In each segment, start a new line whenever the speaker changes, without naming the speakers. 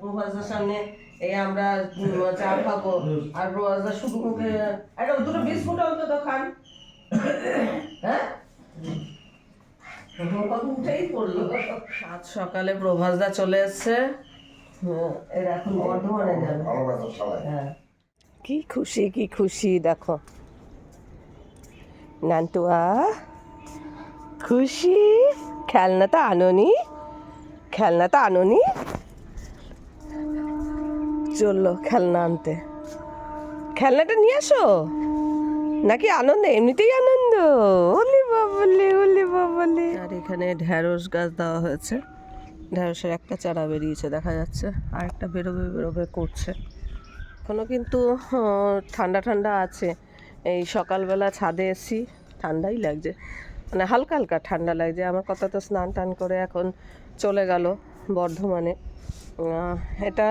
প্রভাসদার সামনে এই আমরা চা খাব। আর প্রভাসদা শুধু মুখে একটা দুটো বিস্কুট অন্তত খান। হ্যাঁ? উঠেই পড়ল। সাত সকালে প্রভাসদা চলে এসছে। হ্যাঁ, এরা এখন বর্ধমানে যাবে।
ভালো কথা সবাই।
হ্যাঁ। কি খুশি কি খুশি দেখো। নান্টুয়া খুশি? খেলনাটা আনোনি? খেলনাটা আনোনি? চলল খেলনা আনতে। খেলনাটা নিয়ে আসো? নাকি আনন্দ? এমনিতেই আনন্দ। ওলি বাবলি ওলি বাবলি। আর এখানে ঢ্যাঁড়স গাছ দেওয়া হয়েছে। ঢ্যাঁড়সের একটা চারা বেরিয়েছে, দেখা যাচ্ছে। আর একটা বেরোবে বেরোবে, করছে। এখনও কিন্তু ঠান্ডা ঠান্ডা আছে। এই সকালবেলা ছাদে এসি ঠান্ডাই লাগছে। মানে হালকা হালকা ঠান্ডা লাগছে। আমার কথা তো স্নান টান করে এখন চলে গেল। বর্ধমানে। এটা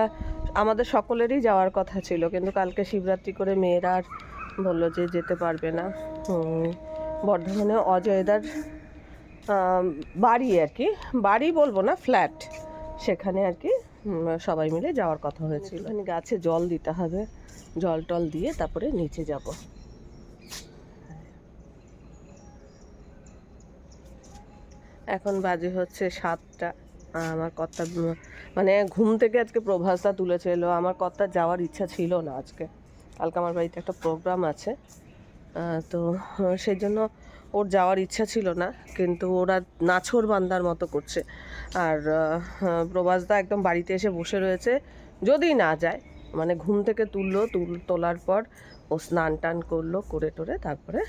আমাদের সকলেরই যাওয়ার কথা ছিল কিন্তু কালকে শিবরাত্রি করে মেয়েরা আর বলল যে যেতে পারবে না। বর্ধমানে অজয়দার বাড়ি আর কি বাড়ি বলব না ফ্ল্যাট। সেখানে আর কি সবাই মিলে যাওয়ার কথা হয়েছিল। মানে গাছে জল দিতে হবে জল টল দিয়ে তারপরে নিচে যাব। এখন বাজে হচ্ছে সাতটা। আমার কর্তা মানে ঘুম থেকে আজকে প্রভাসটা তুলেছে এলো। আমার কর্তার যাওয়ার ইচ্ছা ছিল না আজকে। কালকে আমার বাড়িতে একটা প্রোগ্রাম আছে। তো সেই জন্য ওর যাওয়ার ইচ্ছা ছিল না, কিন্তু ওরা নাছর বান্দার মতো করছে। আর প্রভাসদা একদম বাড়িতে এসে বসে রয়েছে। যদি না যায় মানে ঘুম থেকে তুললো, তুল, তোলার পর ও স্নান টান করল করে টোরে তারপরে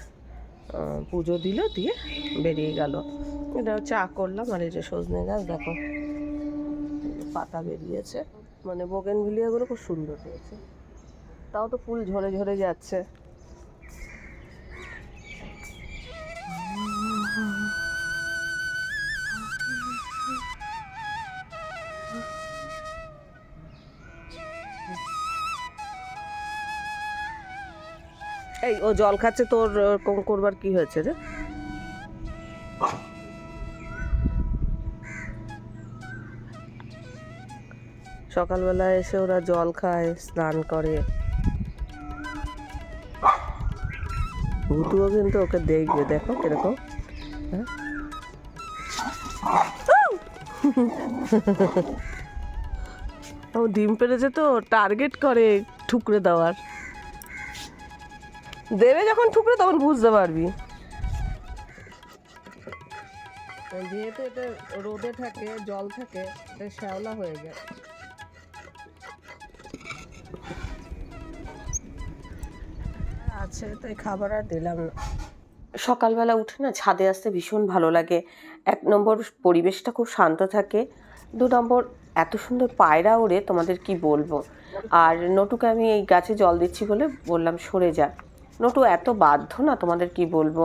পুজো দিল, দিয়ে বেরিয়ে গেল। এটা চা করলাম আর এই যে সজনে গাছ, দেখো। পাতা বেরিয়েছে। মানে বোগেন ভিলিয়াগুলো খুব সুন্দর হয়েছে। তাও তো ফুল ঝরে ঝরে যাচ্ছে। এই ও জল খাচ্ছে, তোর করবার কি হয়েছে রে? সকালবেলা এসে ওরা জল খায়, স্নান করে। ভুতুও কিন্তু ওকে দেখবে। দেখো কীরকম। হ্যাঁ? ও ডিম পেড়েছে তো, টার্গেট করে ঠুকরে দেওয়ার। দেবে যখন ঠুকরে, তখন বুঝতে পারবি। যেহেতু এটা রোদে থাকে, জল থাকে, এটা শ্যাওলা হয়ে যায়। আছে, তাই খাবার আর দিলাম না।
সকালবেলা উঠে না ছাদে আসতে ভীষণ ভালো লাগে। এক নম্বর পরিবেশটা খুব শান্ত থাকে। দু নম্বর এত সুন্দর পায়রা ওড়ে, তোমাদের কি বলব? আর নটুকে আমি এই গাছে জল দিচ্ছি বলে বললাম, সরে যা। নটু এত বাধ্য না, তোমাদের কি বলব?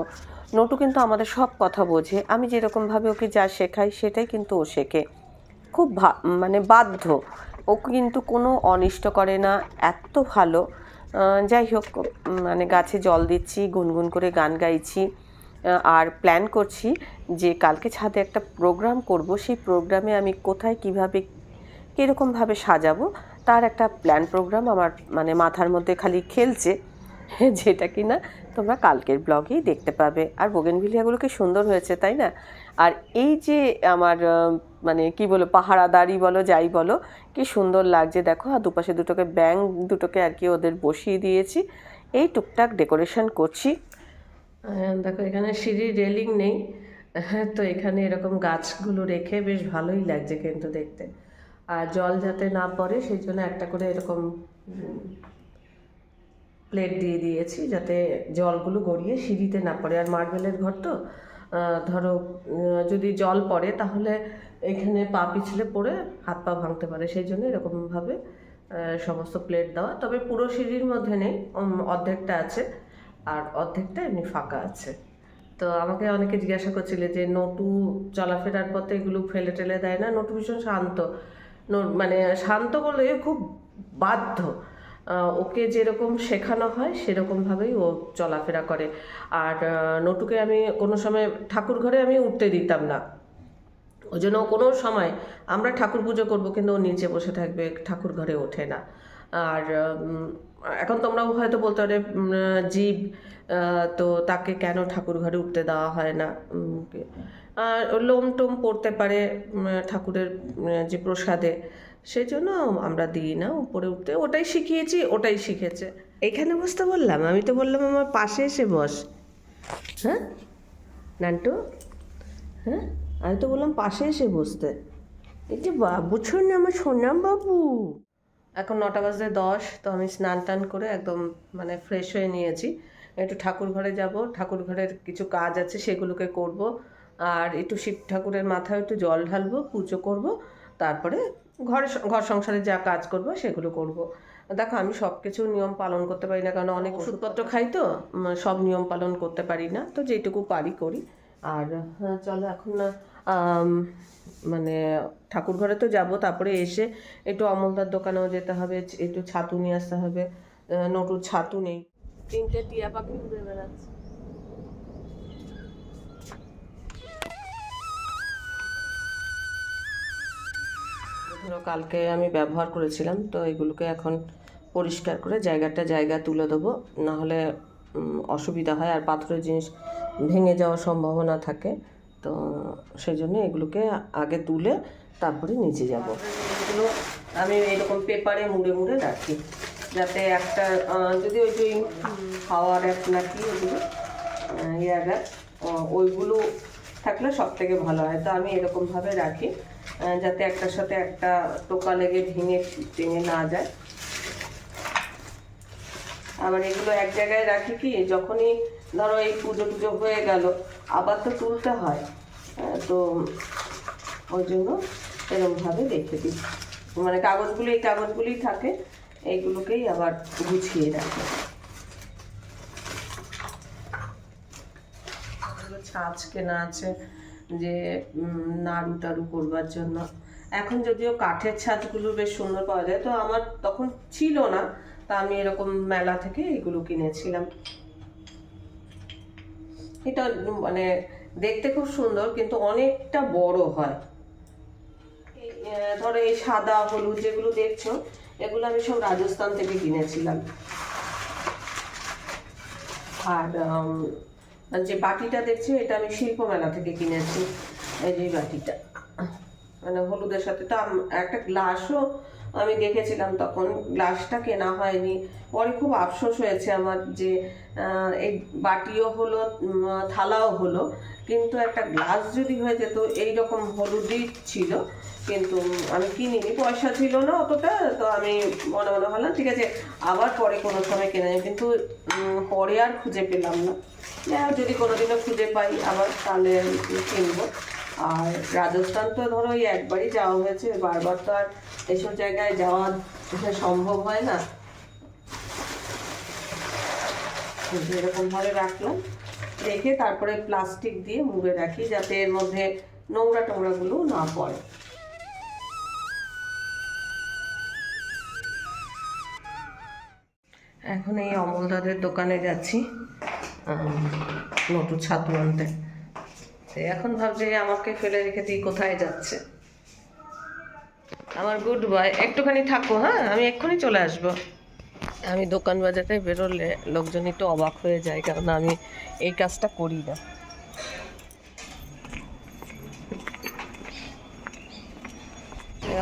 নটু কিন্তু আমাদের সব কথা বোঝে। আমি যেরকমভাবে ওকে যা শেখাই, সেটাই কিন্তু ও শেখে। খুব মানে বাধ্য। ও কিন্তু কোনো অনিষ্ট করে না, এত ভালো। যাই হোক মানে গাছে জল দিচ্ছি, গুনগুন করে গান গাইছি আর প্ল্যান করছি যে কালকে ছাদে একটা প্রোগ্রাম করব। সেই প্রোগ্রামে আমি কোথায়, কীভাবে কীরকমভাবে সাজাবো, তার একটা প্ল্যান প্রোগ্রাম আমার মানে মাথার মধ্যে খালি খেলছে, যেটা কি না তোমরা কালকের ব্লগেই দেখতে পাবে। আর বোগেনভিলিয়াগুলো কি সুন্দর হয়েছে, তাই না? আর এই যে আমার মানে কি বলো পাহারাদারি বলো যাই বলো কি সুন্দর লাগছে। দেখো আর দুপাশে দুটোকে ব্যাং দুটোকে আর কি ওদের বসিয়ে দিয়েছি। এই টুকটাক ডেকোরেশন করছি।
হ্যাঁ, দেখো এখানে সিঁড়ির রেলিং নেই। হ্যাঁ তো এখানে এরকম গাছগুলো রেখে বেশ ভালোই লাগছে কিন্তু দেখতে। আর জল যাতে না পড়ে সেই জন্য একটা করে এরকম প্লেট দিয়ে দিয়েছি যাতে জলগুলো গড়িয়ে সিঁড়িতে না পড়ে। আর মার্বেলের ঘর তো ধরো যদি জল পড়ে, তাহলে এখানে পা পিছলে পড়ে হাত পা ভাঙতে পারে। সেই জন্য এরকমভাবে সমস্ত প্লেট দেওয়া। তবে পুরো সিঁড়ির মধ্যে নেই অর্ধেকটা আছে, আর অর্ধেকটা এমনি ফাঁকা আছে। তো আমাকে অনেকে জিজ্ঞাসা করছিলে যে, নটু চলাফেরার পথে এগুলো ফেলে টেলে দেয় না? নটু ভীষণ শান্ত। মানে শান্ত বলে খুব বাধ্য। ওকে যেরকম শেখানো হয় সেরকমভাবেই ও চলাফেরা করে। আর নটুকে আমি কোনো সময় ঠাকুর ঘরে আমি উঠতে দিতাম না। ওই জন্য কোনো সময় আমরা ঠাকুর পুজো করব, কিন্তু ও নিচে বসে থাকবে, ঠাকুর ঘরে ওঠে না। আর এখন তোমরাও হয়তো বলতে পারে জীব তো তাকে কেন ঠাকুর ঘরে উঠতে দেওয়া হয় না? আর লোম টোম পড়তে পারে ঠাকুরের যে প্রসাদে। সেই জন্য আমরা দিই না, উপরে উঠতে। ওটাই শিখিয়েছি, ওটাই শিখেছে। এখানে বসতে বললাম, আমি তো বললাম আমার পাশে এসে বস। হ্যাঁ? নান্টু? হ্যাঁ? আমি তো বললাম পাশে এসে বসতে। এই যে বাবু না আমার সোনাম বাবু। এখন নটা বাজে দশ, তো আমি স্নান টান করে একদম মানে ফ্রেশ হয়ে নিয়েছি। একটু ঠাকুর ঘরে যাব, ঠাকুর ঘরের কিছু কাজ আছে, সেগুলোকে করব। আর একটু শিব ঠাকুরের মাথায় একটু জল ঢালবো, পুজো করব। তারপরে ঘরে ঘর সংসারে যা কাজ করব সেগুলো করব। দেখো আমি সব কিছু নিয়ম পালন করতে পারি না কারণ অনেক ওষুধপত্র খাই তো সব নিয়ম পালন করতে পারি না তো যেটুকু পারি করি। আর হ্যাঁ, চলো এখন না মানে ঠাকুর ঘরে তো যাব তারপরে এসে একটু অমলদার দোকানেও যেতে হবে একটু ছাতু নিয়ে আসতে হবে নটুর ছাতু নেই। তিনটে টিয়া পাখি উড়ে বেড়াচ্ছে। ধরো কালকে আমি ব্যবহার করেছিলাম, তো এগুলোকে এখন পরিষ্কার করে জায়গাটা জায়গা তুলে দেবো। নাহলে অসুবিধা হয় আর পাথরের জিনিস ভেঙে যাওয়ার সম্ভাবনা থাকে। তো সেই জন্য এগুলোকে আগে তুলে তারপরে নিচে যাব। এগুলো আমি এরকম পেপারে মুড়ে মুড়ে রাখি, যাতে একটা যদি ওই যে খাওয়ার এক নাকি এয়ার ব্যাগ ওইগুলো থাকলে সব থেকে ভালো হয়। তো আমি এরকমভাবে রাখি। যাতে একটার সাথে একটা টোকা লেগে ভেঙে ভেঙে না যায়। আবার এগুলো এক জায়গায় রাখি কি, যখনই ধরো এই পুজো টুজো হয়ে গেল, আবার তো তুলতে হয়। তো ওই জন্য এরকমভাবে রেখে দিই। মানে কাগজগুলো, এই কাগজগুলোই থাকে, এইগুলোকেই আবার গুছিয়ে রাখি। ছাঁচ কেনা আছে যে নাড়ু টাড়ু করবার জন্য। এখন যদিও কাঠের ছাঁচগুলো বেশ সুন্দর পাওয়া যায়, তো আমার তখন ছিল না, তা আমি এরকম মেলা থেকে এগুলো কিনেছিলাম। এটা মানে দেখতে খুব সুন্দর, কিন্তু অনেকটা বড় হয়। ধরো এই সাদা, হলুদ যেগুলো দেখছ, এগুলো আমি সব রাজস্থান থেকে কিনেছিলাম। আর উম, যে বাটিটা দেখছি এটা আমি শিল্প মেলা থেকে কিনেছি এই যে বাটিটা। মানে হলুদের সাথে। তো একটা গ্লাসও আমি দেখেছিলাম তখন। গ্লাসটা কেনা হয়নি। পরে খুব আফসোস হয়েছে আমার যে এই বাটিও হলো থালাও হলো। কিন্তু একটা গ্লাস যদি হয়ে যেত এই রকম হলুদই ছিল। কিন্তু আমি কিনিনি। পয়সা ছিল না অতটা, তো আমি মনে মনে হলাম ঠিক আছে, আবার পরে কোনো সময় কেনা যাবে কিন্তু পরে আর খুঁজে পেলাম না। যদি কোনোদিনও খুঁজে পাই, আবার তাহলে কিনবো। আর রাজস্থান তো ধরো ওই একবারই যাওয়া হয়েছে, বারবার তো আর এসব জায়গায় যাওয়া সম্ভব হয় না। এরকম ভাবে রাখলাম। রেখে তারপরে প্লাস্টিক দিয়ে মুড়ে রাখি যাতে এর মধ্যে নোংরা টোংরাগুলো না পড়ে। এখন এই অমলদাদের দোকানে যাচ্ছি নতুন নটু ছাতু আনতে। তো এখন ভাবছে আমাকে ফেলে রেখে দিয়ে কোথায় যাচ্ছে? আমার গুড বয় একটুখানি থাকো হ্যাঁ? আমি এক্ষুনি চলে আসব। আমি দোকান বাজারে বেরোলে লোকজন একটু অবাক হয়ে যায় কারণ আমি এই কাজটা করি না।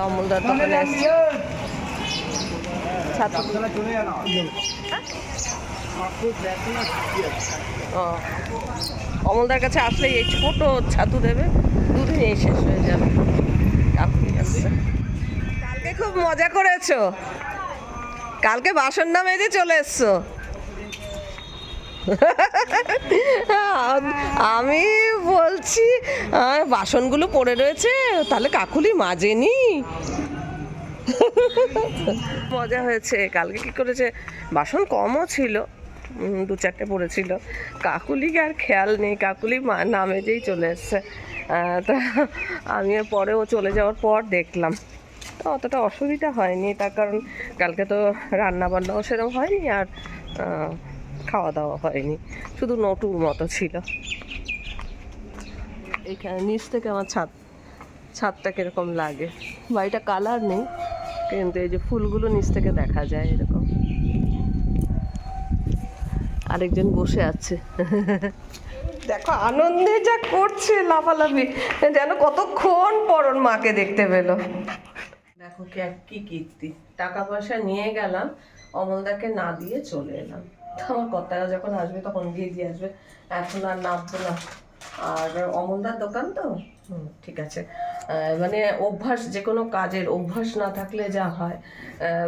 অমলদার দোকানে এসছি ছাতু ও অমলদার কাছে আসলে এই ছোট ছাতু দেবে, দুদিনেই শেষ হয়ে যাবে। কালকে খুব মজা করেছ। কালকে বাসন না মেজে চলে এসছো। আমি বলছি বাসনগুলো পড়ে রয়েছে, তাহলে কাকুলি মাজেনি। মজা হয়েছে, কালকে কি করেছে? বাসন কমও ছিল। দু চারটে পড়েছিল। কাকুলিকে আর খেয়াল নেই? কাকুলি মা- নামে যেই চলে এসছে। তা আমি পরে ও চলে যাওয়ার পর দেখলাম। তো অতটা অসুবিধা হয়নি, তার কারণ কালকে তো রান্না বান্নাও সেরকম হয়নি আর খাওয়া দাওয়া হয়নি। শুধু নটুর মতো ছিল। এইখানে নিচ থেকে আমার ছাদ, ছাদটা কীরকম লাগে? বাড়িটা কালার নেই, কিন্তু এই যে ফুলগুলো নিচ থেকে দেখা যায় এরকম। আরেকজন বসে আছে। দেখো আনন্দে যা করছে লাফালাফি যেন কতক্ষণ পরন মাকে দেখতে পেল। দেখো কি এক কি কীর্তি। টাকা পয়সা নিয়ে গেলাম অমলদাকে না দিয়ে চলে এলাম। আমার কর্তারা যখন আসবে তখন দিয়ে দিয়ে আসবে। এখন আর নামবো না। আর অমলদার দোকান তো? হুম, ঠিক আছে। মানে অভ্যাস যে কোনো কাজের অভ্যাস না থাকলে যা হয়।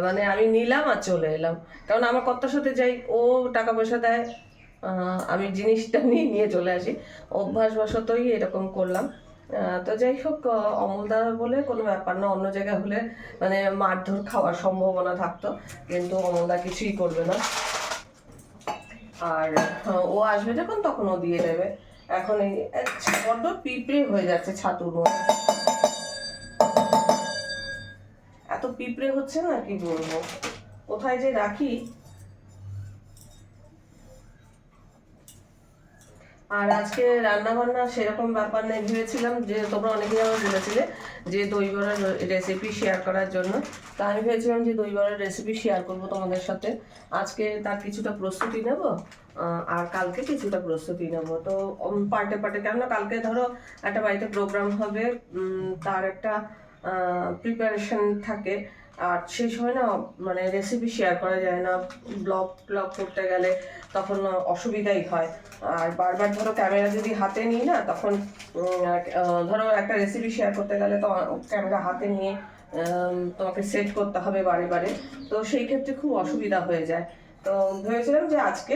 মানে আমি নিলাম আর চলে এলাম। কারণ আমার কর্তার সাথে যাই, ও টাকা পয়সা দেয় আমি জিনিসটা নিয়ে নিয়ে চলে আসি। অভ্যাসবশতই এরকম করলাম। তো যাই হোক অমলদা বলে কোনো ব্যাপার না, অন্য জায়গায় হলে মানে মারধর খাওয়ার সম্ভাবনা থাকতো, কিন্তু অমলদা কিছুই করবে না। আর ও আসবে যখন, তখন ও দিয়ে দেবে। এখন এই বড্ড পিঁপড়ে হয়ে যাচ্ছে ছাতুর মধ্যে পিঁপড়ে হচ্ছে না কি বলব? কোথায় যে রাখি? আর আজকে রান্না বান্না সেরকম ব্যাপার নেই, ভেবেছিলাম যে তোমরা অনেকেই আমার বলেছিলে যে দই বড়ার রেসিপি শেয়ার করার জন্য। তা আমি ভেবেছিলাম যে দই বড়ার রেসিপি শেয়ার করব তোমাদের সাথে। আজকে তার কিছুটা প্রস্তুতি নেব আর কালকে কিছুটা প্রস্তুতি নেব। তো পার্টে পার্টে কেননা কালকে ধরো একটা বাড়িতে প্রোগ্রাম হবে তার একটা প্রিপারেশন থাকে। আর সেই সময় না মানে রেসিপি শেয়ার করা যায় না। ব্লগ ব্লগ করতে গেলে তখন অসুবিধাই হয়। আর বারবার ধরো ক্যামেরা যদি হাতে নিই না, তখন ধরো একটা রেসিপি শেয়ার করতে গেলে তো ক্যামেরা হাতে নিয়ে তোমাকে সেট করতে হবে বারে বারে। তো সেই ক্ষেত্রে খুব অসুবিধা হয়ে যায়। তো ভেবেছিলাম যে আজকে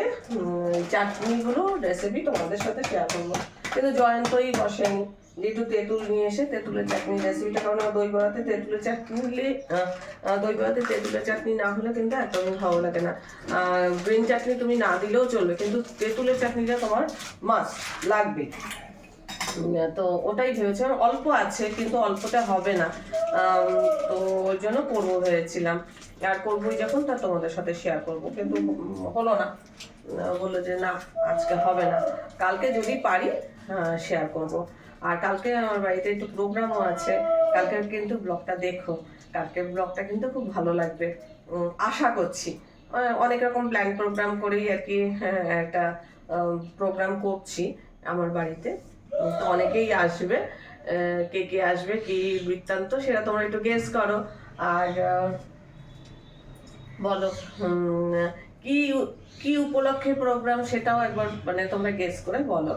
চাটনিগুলো রেসিপি তোমাদের সাথে শেয়ার করব। কিন্তু জয়ন্তই বসেনি। যেহেতু তেঁতুল নিয়ে এসে তেঁতুলের চাটনি রেসিপিটা কারণ দই বড়াতে তেঁতুলের চাটনি হলে দই বড়াতে তেঁতুলের চাটনি না হলে কিন্তু একদমই ভালো লাগে না। গ্রিন চাটনি তুমি না দিলেও চলবে, কিন্তু তেঁতুলের চাটনিটা তোমার মাছ লাগবে। তো ওটাই ভেবেছিলাম অল্প আছে, কিন্তু অল্পটা হবে না। তো ওই জন্য করব ভেবেছিলাম। আর করবোই যখন, তা তোমাদের সাথে শেয়ার করব, কিন্তু হলো না। বলল যে না, আজকে হবে না। কালকে যদি পারি হ্যাঁ শেয়ার করব। আর কালকে আমার বাড়িতে একটু প্রোগ্রামও আছে। কালকে কিন্তু ব্লগটা দেখো। কালকের ব্লগটা কিন্তু খুব ভালো লাগবে। আশা করছি। অনেক রকম প্ল্যান প্রোগ্রাম করেই আর কি হ্যাঁ, একটা প্রোগ্রাম করছি আমার বাড়িতে। তো অনেকেই আসবে। কে কে আসবে কি বৃত্তান্ত সেটা তোমরা একটু গেস করো। আর বলো কি কি উপলক্ষে প্রোগ্রাম সেটাও একবার মানে তোমরা গেস করে বলো।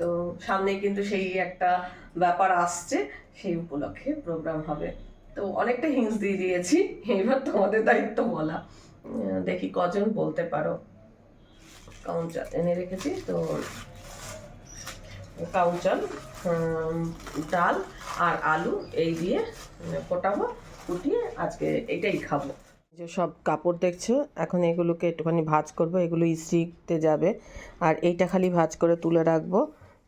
তো সামনে কিন্তু সেই একটা ব্যাপার আসছে, সেই উপলক্ষে প্রোগ্রাম হবে। তো অনেকটা হিংস দিয়ে দিয়েছি, এবার তোমাদের দায়িত্ব বলা। দেখি কজন বলতে পারো। কাউন্টার এনে রেখেছি, তো কাউচাল ডাল আর আলু এই দিয়ে ফোটাবো, ফুটিয়ে আজকে এটাই খাব। যে সব কাপড় দেখছ, এখন এগুলোকে একটুখানি ভাজ করব, এগুলো ইস্ত্রিতে যাবে। আর এইটা খালি ভাজ করে তুলে রাখব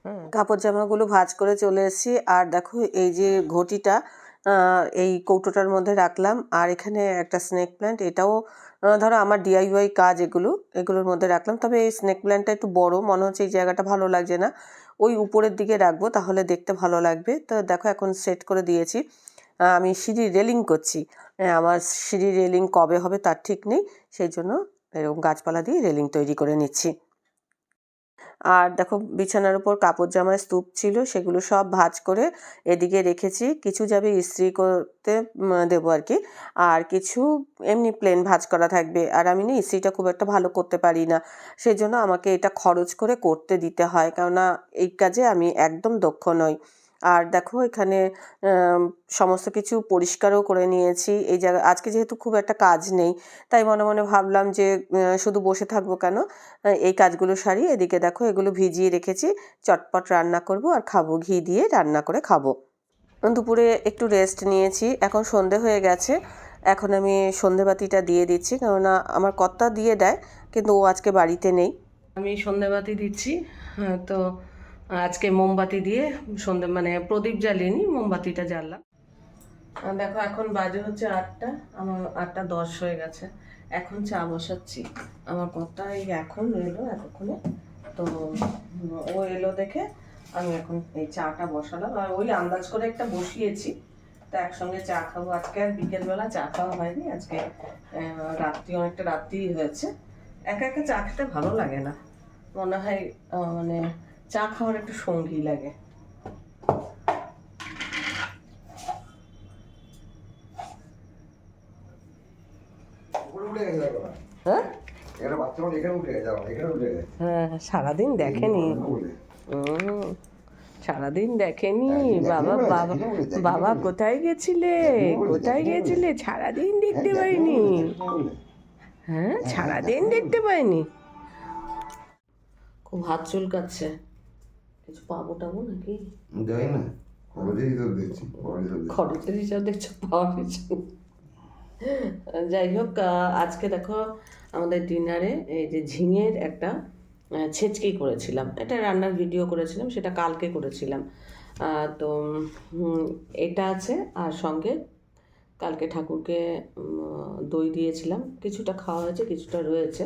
হ্যাঁ।
কাপড় জামাগুলো ভাজ করে চলে এসেছি। আর দেখো, এই যে ঘটিটা এই কৌটোটার মধ্যে রাখলাম। আর এখানে একটা স্নেক প্ল্যান্ট এটাও ধরো আমার ডিআইওয়াই কাজ এগুলো, এগুলোর মধ্যে রাখলাম। তবে এই স্নেক প্ল্যান্টটা একটু বড়, মনে হচ্ছে এই জায়গাটা ভালো লাগছে না। ওই উপরের দিকে রাখব, তাহলে দেখতে ভালো লাগবে। তো দেখো, এখন সেট করে দিয়েছি। আমি সিঁড়ি রেলিং করছি। আমার সিঁড়ি রেলিং কবে হবে তার ঠিক নেই, সেই জন্য এরকম গাছপালা দিয়ে রেলিং তৈরি করে নিচ্ছি। আর দেখো বিছানার উপর কাপড় জামার স্তূপ ছিল, সেগুলো সব ভাঁজ করে এদিকে রেখেছি। কিছু যাবে ইস্ত্রি করতে দেবো আর কি। আর কিছু এমনি প্লেন ভাঁজ করা থাকবে। আর আমি না ইস্ত্রিটা খুব একটা ভালো করতে পারি না। সেই জন্য আমাকে এটা খরচ করে করতে দিতে হয়। কেননা এই কাজে আমি একদম দক্ষ নই। আর দেখো এখানে সমস্ত কিছু পরিষ্কারও করে নিয়েছি। এই জায়গা, আজকে যেহেতু খুব একটা কাজ নেই, তাই মনে মনে ভাবলাম যে শুধু বসে থাকব কেন? এই কাজগুলো সারি, এদিকে দেখো এগুলো ভিজিয়ে রেখেছি, চটপট রান্না করব আর খাব, ঘি দিয়ে রান্না করে খাব। দুপুরে একটু রেস্ট নিয়েছি, এখন সন্ধে হয়ে গেছে, এখন আমি সন্ধেবাতিটা দিয়ে দিচ্ছি, কেননা আমার কর্তা দিয়ে দেয়, কিন্তু ও আজকে বাড়িতে নেই।
আমি সন্ধেবাতি দিচ্ছি তো আজকে মোমবাতি দিয়ে সন্ধে মানে প্রদীপ জ্বালিয়ে নিই, মোমবাতিটা জ্বাললাম। দেখো, এখন বাজে হচ্ছে আটটা, আমার আটটা দশ হয়ে গেছে। এখন চা বসাচ্ছি। আমার কর্তা এই এখন এলো এতক্ষণে। তো, ও এলো দেখে আমি এখন এই চাটা বসালাম। আর ওই আন্দাজ করে একটা বসিয়েছি। তা একসঙ্গে চা খাব। আজকে আর বিকেলবেলা চা খাওয়া হয়নি। আজকে রাত্রি, অনেকটা রাত্রি হয়েছে। একা একা চা খেতে ভালো লাগে না। মনে হয় মানে চা খাওয়ার একটু সঙ্গী লাগে। হ্যাঁ? হ্যাঁ সারাদিন দেখেনি। সারাদিন দেখেনি। বাবা বাবা বাবা কোথায় গেছিলে? কোথায় গেছিলে? সারাদিন দেখতে
হ্যাঁ,
পাইনি। হ্যাঁ সারাদিন দেখতে পাইনি। খুব হাত চুলকাচ্ছে। কিছু পাবো টাবো নাকি?
জানি না। দেখছি।
খরচের হিসাব দেখছ পাওয়ার হিসাব। যাই হোক আজকে দেখো আমাদের ডিনারে এই যে ঝিঙের একটা ছেচকি করেছিলাম। এটা রান্নার ভিডিও করেছিলাম সেটা কালকে করেছিলাম। তো এটা আছে আর সঙ্গে কালকে ঠাকুরকে দই দিয়েছিলাম। কিছুটা খাওয়া হয়েছে কিছুটা রয়েছে।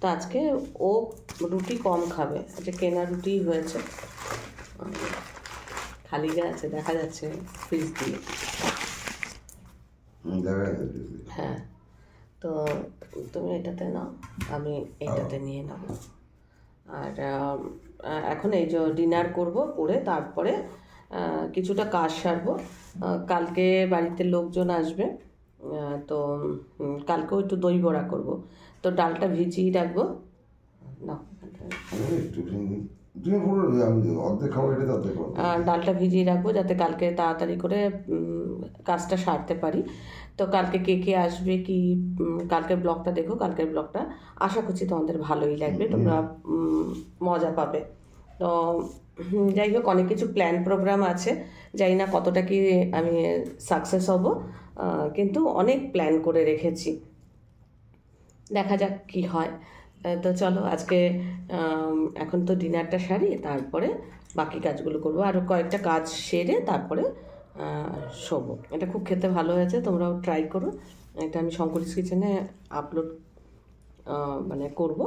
তো আজকে ও রুটি কম খাবে। আজকে কেনা রুটি হয়েছে। খালি আছে দেখা যাচ্ছে ফ্রিজ দিয়ে। হ্যাঁ। তো তুমি এটাতে নাও আমি এটাতে নিয়ে নেব। আর এখন এই যে ডিনার করব করে তারপরে কিছুটা কাজ সারবো। কালকে বাড়িতে লোকজন আসবে। তো কালকেও একটু দই বড়া করব। তো ডালটা ভিজিয়ে রাখব। ডালটা ভিজিয়ে রাখব যাতে কালকে তাড়াতাড়ি করে কাজটা সারতে পারি। তো কালকে কে কে আসবে কি কালকের ব্লগটা দেখো কালকের ব্লগটা। আশা করছি তোমাদের ভালোই লাগবে তোমরা মজা পাবে। তো যাই হোক অনেক কিছু প্ল্যান প্রোগ্রাম আছে। জানি না কতটা কি আমি সাকসেস হব কিন্তু অনেক প্ল্যান করে রেখেছি। দেখা যাক কি হয়। তো চলো আজকে এখন তো ডিনারটা সারি, তারপরে বাকি কাজগুলো করব। আরও কয়েকটা কাজ সেরে তারপরে শোব। এটা খুব খেতে ভালো হয়েছে, তোমরাও ট্রাই করো। এটা আমি শঙ্করিস কিচেনে আপলোড মানে করব।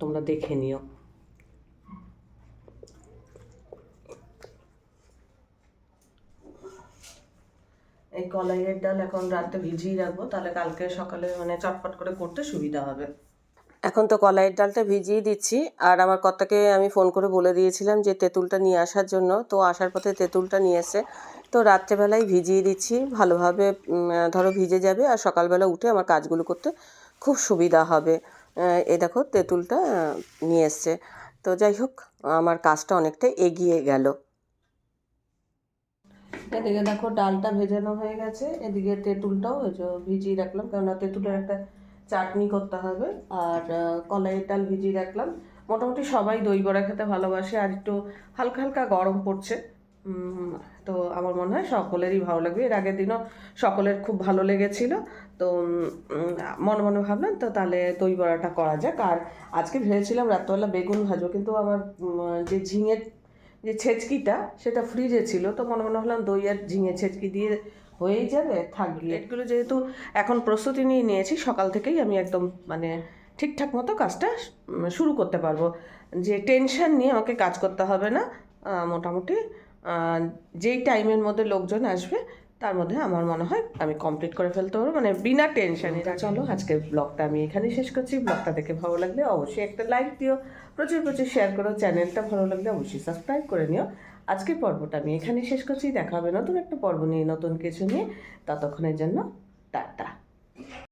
তোমরা দেখে নিও। এই কলাইয়ের ডাল এখন রাতে ভিজিয়ে রাখব, তাহলে কালকে সকালে মানে চটপট করে করতে সুবিধা হবে। এখন তো কলাইয়ের ডালটা ভিজিয়ে দিচ্ছি, আর আমার কর্তাকে আমি ফোন করে বলে দিয়েছিলাম যে তেঁতুলটা নিয়ে আসার জন্য, তো আসার পথে তেঁতুলটা নিয়ে এসে, তো রাত্রেবেলায় ভিজিয়ে দিচ্ছি, ভালোভাবে ধরো ভিজে যাবে, আর সকালবেলা উঠে আমার কাজগুলো করতে খুব সুবিধা হবে। এ দেখো তেঁতুলটা নিয়ে এসছে। তো যাই হোক, আমার কাজটা অনেকটা এগিয়ে গেল। এদিকে দেখো ডালটা ভেজানো হয়ে গেছে। এদিকে তেঁতুলটাও ভিজিয়ে রাখলাম, কেননা তেঁতুলের একটা চাটনি করতে হবে আর কলাইয়ের ডাল ভিজিয়ে রাখলাম। মোটামুটি সবাই দই বড়া খেতে ভালোবাসে আর একটু হালকা হালকা গরম পড়ছে। তো আমার মনে হয় সকলেরই ভালো লাগবে। এর আগের দিনও সকলের খুব ভালো লেগেছিল। তো মনে মনে ভাবলাম, তো তাহলে দই বড়াটা করা যাক। আর আজকে ভেবেছিলাম রাত্রবেলা বেগুন ভাজবো, কিন্তু আমার যে ঝিঙের যে ছেচকিটা সেটা ফ্রিজে ছিল, তো মনে মনে হলাম দই আর ঝিঙে ছেচকি দিয়ে হয়েই যাবে থাকবে এগুলো যেহেতু এখন প্রস্তুতি নিয়ে নিয়েছি, সকাল থেকেই আমি একদম মানে ঠিকঠাক মতো কাজটা শুরু করতে পারব। যে টেনশন নিয়ে আমাকে কাজ করতে হবে না মোটামুটি যেই টাইমের মধ্যে লোকজন আসবে তার মধ্যে আমার মনে হয় আমি কমপ্লিট করে ফেলতে পারব মানে বিনা টেনশনে চলো, আজকের ব্লগটা আমি এখানেই শেষ করছি। ব্লগটা দেখে ভালো লাগলে অবশ্যই একটা লাইক দিও। প্রচুর প্রচুর শেয়ার করো। চ্যানেলটা ভালো লাগলে অবশ্যই সাবস্ক্রাইব করে নিও। আজকের পর্বটা আমি এখানেই শেষ করছি। দেখা হবে নতুন একটা পর্ব নিয়ে, নতুন কিছু নিয়ে। ততক্ষণের জন্য